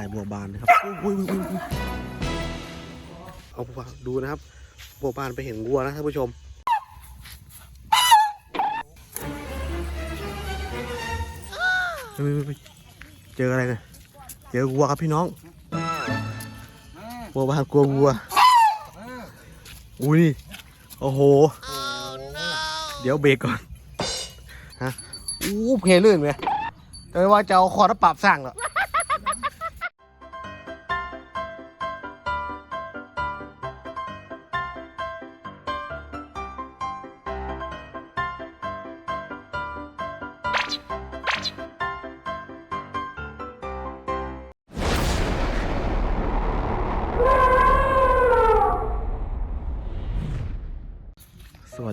ถ่ายบัวบานนะครับอุ้ยเอาดูนะครับ บัวบานไปเห็นวัวนะท่านผู้ชม เจออะไรเนี่ยเจอวัวครับพี่น้อง บัวบานกลัววัว อุ้ย โอ้โห เดี๋ยวเบรกก่อน ฮะ อู้เพลื่นไหมแต่ว่าจะเอาคอร์ดปรับสร้างเหรอ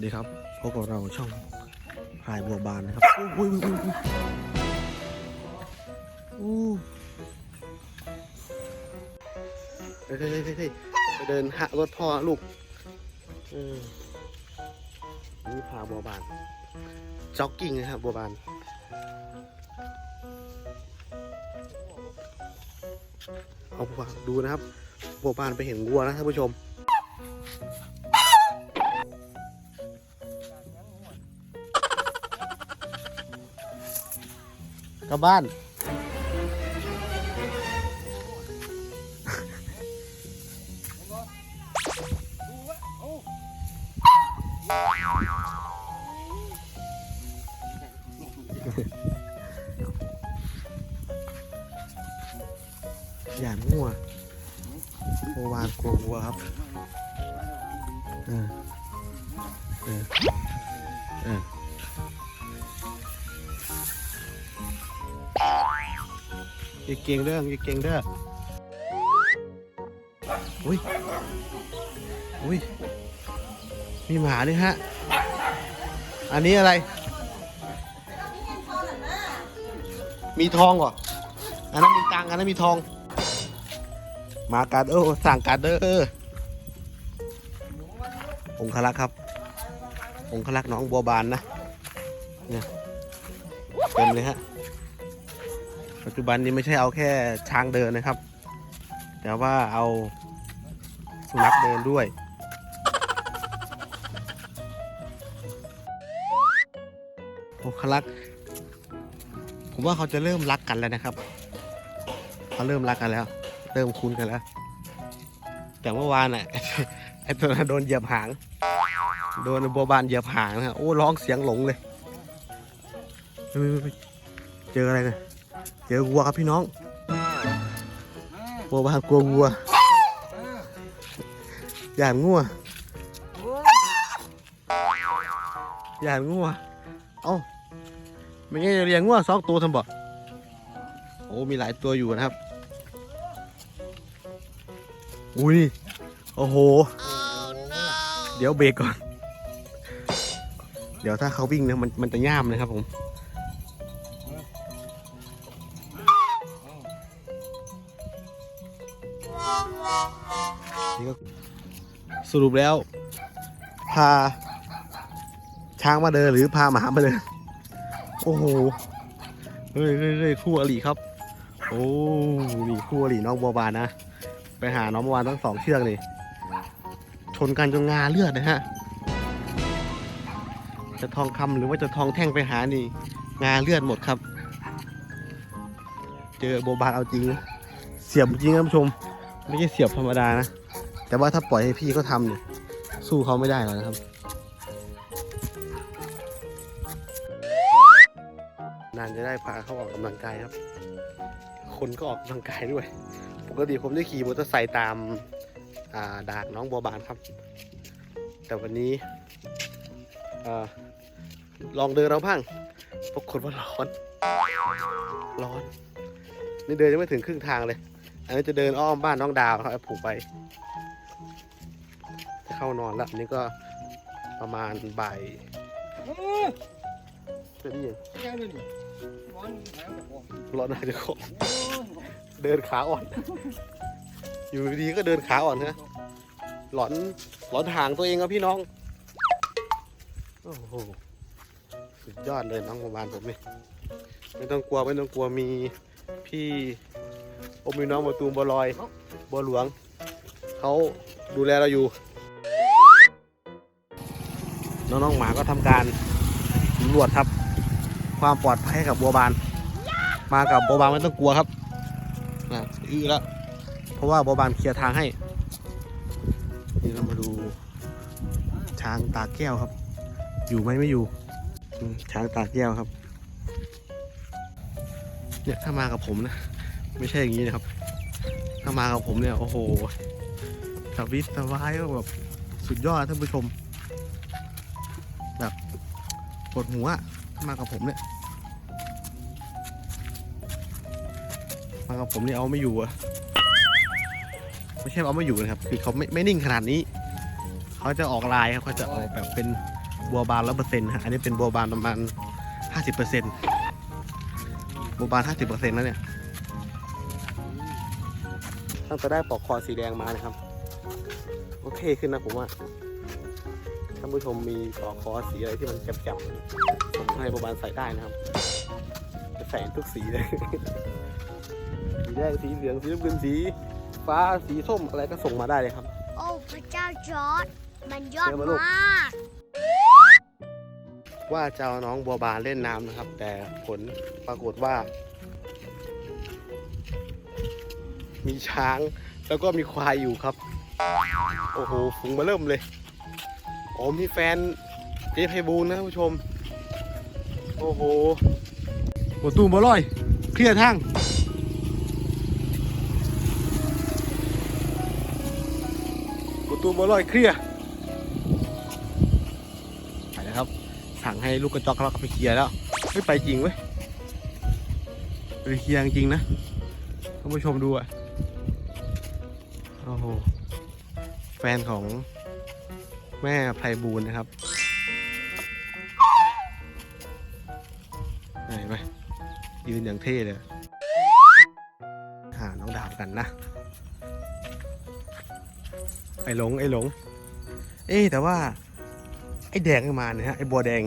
ดีครับพบกับเราช่องพายบัวบานนะครับอุ้ยอุ้ยอุ้ยอุ้ยอู้เฮ้ยเฮ้ยเฮ้ยไปเดินหารถพ่อลูกเออนี่พาบัวบานจ็อกกิ้งนะครับบัวบานเอาบัวดูนะครับบัวบานไปเห็นวัวนะท่านผู้ชม กลับบ้าน อย่ามั่วโอวานกลัววัวครับเออเออเออ อย่าเก่งเด้ออย่าเก่งเด้ออุ้ยอุ้ยมีหมาด้วยฮะ อันนี้อะไร มีทองเหรอ อันนั้นมีตังอันนั้นมีทอง มาการเออสั่งการเด้อองคลักษ์ครับ องคลักษ์น้องบัวบานนะ เนี่ยเต็มเลยฮะ ปัจจุบันนี้ไม่ใช่เอาแค่ช้างเดินนะครับ แต่ว่าเอาสุนัขเดินด้วยโอคลัก ผมว่าเขาจะเริ่มรักกันแล้วนะครับเขาเริ่มรักกันแล้ว เริ่มคุ้นกันแล้ว แต่เมื่อวานน่ะไอ้ตัวนั้นโดนเหยียบหาง โดนบัวบานเหยียบหางนะฮะโอ้ร้องเสียงหลงเลยเฮ้ยเฮ้ยเฮ้ยเจออะไรเนี่ย เจอวัวครับพี่น้องวัวบานกลัววัวอย่านงัวอย่านงัวเอ้าไม่งั้นจะเลี้ยงงัวสองตัวทำบ่โอ้มีหลายตัวอยู่นะครับอุ้ยโอ้โห เดี๋ยวเบรกก่อน เดี๋ยวถ้าเขาวิ่งนะมันมันจะย่ามนะครับผม สรุปแล้ว พา ช้างมาเดินหรือพาหมามาเดิน โอ้โหเฮ้ยเฮ้ยเฮ้ยคู่อริครับ โอ้นี่คู่อริน้องบัวบานนะไปหาน้องบัวบานทั้งสองเชือกนี่ชนกันจนงาเลือดนะฮะจะทองคำหรือว่าจะทองแท่งไปหานี่ งาเลือดหมดครับ เจอบัวบานเอาจริง เสียบจริงนะท่านผู้ชม ไม่ใช่เสียบธรรมดานะ แต่ว่าถ้าปล่อยให้พี่เขาทำเนี่ยสู้เขาไม่ได้หรอกนะครับ นานจะได้พาเขาออกกำลังกายครับ คนก็ออกกำลังกายด้วย ปกติผมจะขี่มอเตอร์ไซค์ตามาดานน้องบัวบานครับ แต่วันนี้อลองเดินเราบ้างปรากฏว่าร้อน ร้อน นี่เดินยังไม่ถึงครึ่งทางเลย อันนี้จะเดินอ้อมบ้านน้องดาวครับผูกไป เข้านอนแล้วอันนี้ก็ประมาณบ่ายเจะนี่ร้อนหนาจะขอเดินขาอ่อน อยู่ดีๆก็เดินขาอ่อนนะหลอนหลอนห่างตัวเองครับพี่น้อง โอ้โห สุดยอดเลยน้องประมาณผมนี่ไม่ต้องกลัวไม่ต้องกลัวมีพี่ผมมีน้องบัวตูมบัวลอยบัวหลวง เขาดูแลเราอยู่ น้องๆหมาก็ทำการสำรวจครับ ความปลอดภัยกับบัวบาน มากับบัวบานไม่ต้องกลัวครับนะอื้อแล้วเพราะว่าบัวบานเคลียร์ทางให้นี่เรามาดูช้างตาแก้วครับ อยู่ไหมไม่อยู่ช้างตาแก้วครับเนี่ยถ้ามากับผมนะ ไม่ใช่อย่างนี้นะครับ ถ้ามากับผมเนี่ยโอ้โหสวิตสวายก็แบบสุดยอดท่านผู้ชม ปวดหัวอะมากับผมเนี่ยมากับผมเนี่ยเอาไม่อยู่อะไม่ใช่เอาไม่อยู่นะครับ คือเขาไม่ไม่นิ่งขนาดนี้ เขาจะออกลายครับเขาจะออกแบบเป็นบัวบานร้อยเปอร์เซ็นต์ฮะอันนี้เป็นบัวบานประมาณห้าสิบเปอร์เซ็นต์บัวบานห้าสิบเปอร์เซ็นต์แล้วเนี่ยตั้งแต่ได้ปลอกคอสีแดงมานะครับ โอเคขึ้นนะผมว่า ท่านผู้ชมมีปลอกคอสีอะไรที่มันแจ่มๆผมให้บัวบานใส่ได้นะครับจะใส่ทุกสีเลยสีแดงสีเหลืองสีน้ำเงินสีฟ้าสีส้มอะไรก็ส่งมาได้เลยครับ โอ้พระเจ้าจอร์ดมันยอดเดี๋ยวมาลูกมากว่าจะเอาน้องบัวบานเล่นน้ำนะครับ แต่ผลปรากฏว่า มีช้างแล้วก็มีควายอยู่ครับ โอ้โห ฝูงมาเริ่มเลย โอ้มีแฟนเจ๊ไพบูลนะผู้ชม โอ้โหโอ้ตูมบอลอย เคลียร์ทางโอ้ตูมบอลอยเคลียร์ไปแล้วครับ สั่งให้ลูกกระจอกเราก็ไปเคลียร์แล้วไม่ไปจริงเว้ยไปเคลียร์จริงนะท่านผู้ชมดูอะ โอ้โห แฟนของ แม่ไพบูลย์นะครับไหนไปยืนอย่างเท่เลย หาน้องดาวกันนะ ไอ้หลง ไอ้หลง เอ๊ะแต่ว่า ไอ้แดงไม่มาเนี่ยฮะ ไอ้บัวแดง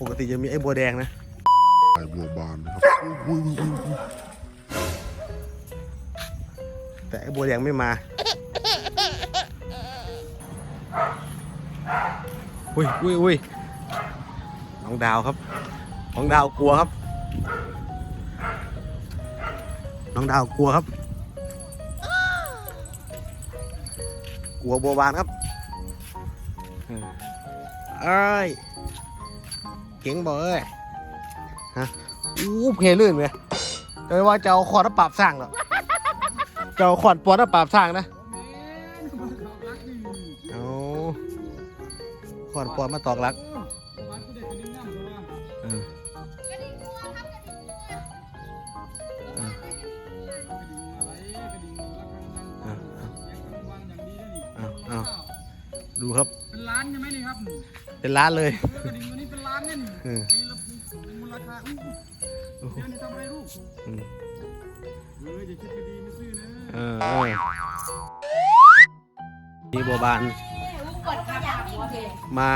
ปกติจะมีไอ้บัวแดงนะ ไอ้บัวบานนะครับแต่ไอ้บัวแดงไม่มา อุ้ยอุ้ยอุ้ยน้องดาวครับ น้องดาวกลัวครับ น้องดาวกลัวครับ กลัวบัวบานครับเอ้ยเก่งบ่เอ้ยฮะอู้เพลื่นเลยแต่ว่าจะเอาขอดปราบสร้างเหรอจะเอาขอนปอนมาปราบสร้างนะ ขอนปอนมาตอกลักเออเออเอาเอาเอาเอาดูครับ เป็นล้านใช่ไหมนี่ครับ เป็นร้านเลยเออกระดิ่งตัวนี้เป็นล้านเนี่ยนี่เออตีละมูลค่าอู้โอ้โหเดี๋ยวนี่ทำอะไรลูกอืมเอออย่าคิดไม่ดีไม่ซื่อนะเออเออนี่บัวบาน ปวดขาขาหัวเพลมา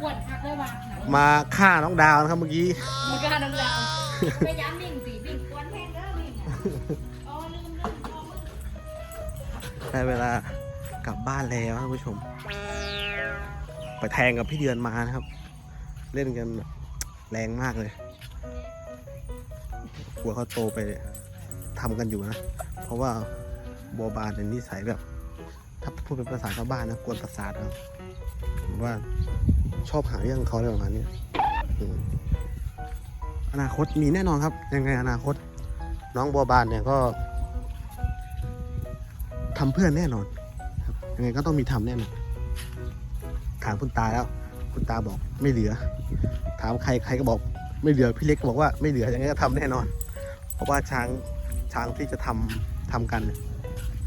ปวดขาด้วยว่ะมาฆ่าน้องดาวนะครับเมื่อกี้มันก็ดังแล้วไม่ย้ำนิ่งสิบิ่งปวดแห้งเด้อบิ่งอะอ๋อลืมลืมอ๋อได้เวลากลับบ้านแล้วท่านผู้ชม ไปแทงกับพี่เดือนมานะครับ เล่นกันแบบแรงมากเลยกลัวเขาโตไปทำกันอยู่นะ เพราะว่าบัวบานเป็นนิสัยแบบถ้า พูดเป็นภาษาชาวบ้านนะกวนประสาทครับผมว่าชอบหาเรื่องเขาอะไรประมาณนี้อนาคตมีแน่นอนครับ ยังไงอนาคต น้องบัวบานเนี่ยก็ทำเพื่อนแน่นอนครับยังไงก็ต้องมีทำแน่นอนถามคุณตาแล้ว คุณตาบอกไม่เหลือ ถามใครใครก็บอก ไม่เหลือพี่เล็กก็บอกว่าไม่เหลือยังไงก็ทำแน่นอน เพราะว่าช้างช้างที่จะทำทำกัน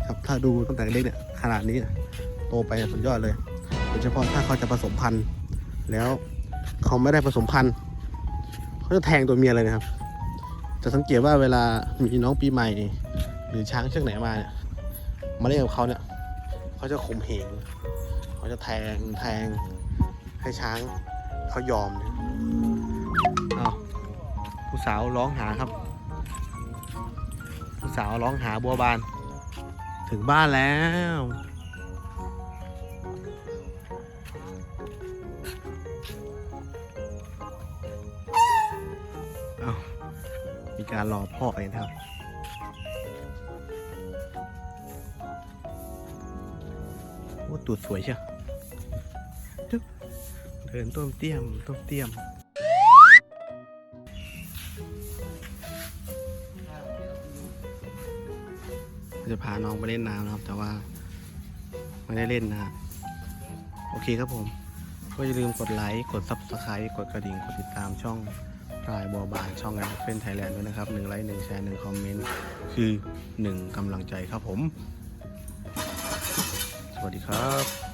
ครับถ้าดูตั้งแต่เล็กเนี่ย ขนาดนี้โตไปสุดยอดเลยโดยเฉพาะถ้าเขาจะผสมพันธุ์แล้วเขาไม่ได้ผสมพันธุ์เขาจะแทงตัวเมียเลยนะครับ จะสังเกตว่าเวลามีน้องปีใหม่ หรือช้างเชือกไหนมาเนี่ยมาเล่นกับเขาเนี่ยเขาจะข่มเหงเขาจะแทงแทงให้ช้างเขายอมเนี่ยเอาผู้สาวร้องหาครับ ผู้สาวร้องหาบัวบาน ถึงบ้านแล้ว เอามีการรอพ่อกันะครับโอ้ตูดสวยเชียวเดินต้มเตี้ยม ต้มเตี้ยม จะพาน้องไปเล่นน้ำนะครับ แต่ว่าไม่ได้เล่นนะฮะโอเคครับผม ก็อย่าลืมกดไลค์ กดซับสไครต์กดกระดิ่ง กดติดตามช่องพลายบัวบานช่องแอนเฟนไทยแลนด์ด้วยนะครับหนึ่งไลค์หนึ่งแชร์หนึ่งคอมเมนต์คือหนึ่งกำลังใจครับผม สวัสดีครับ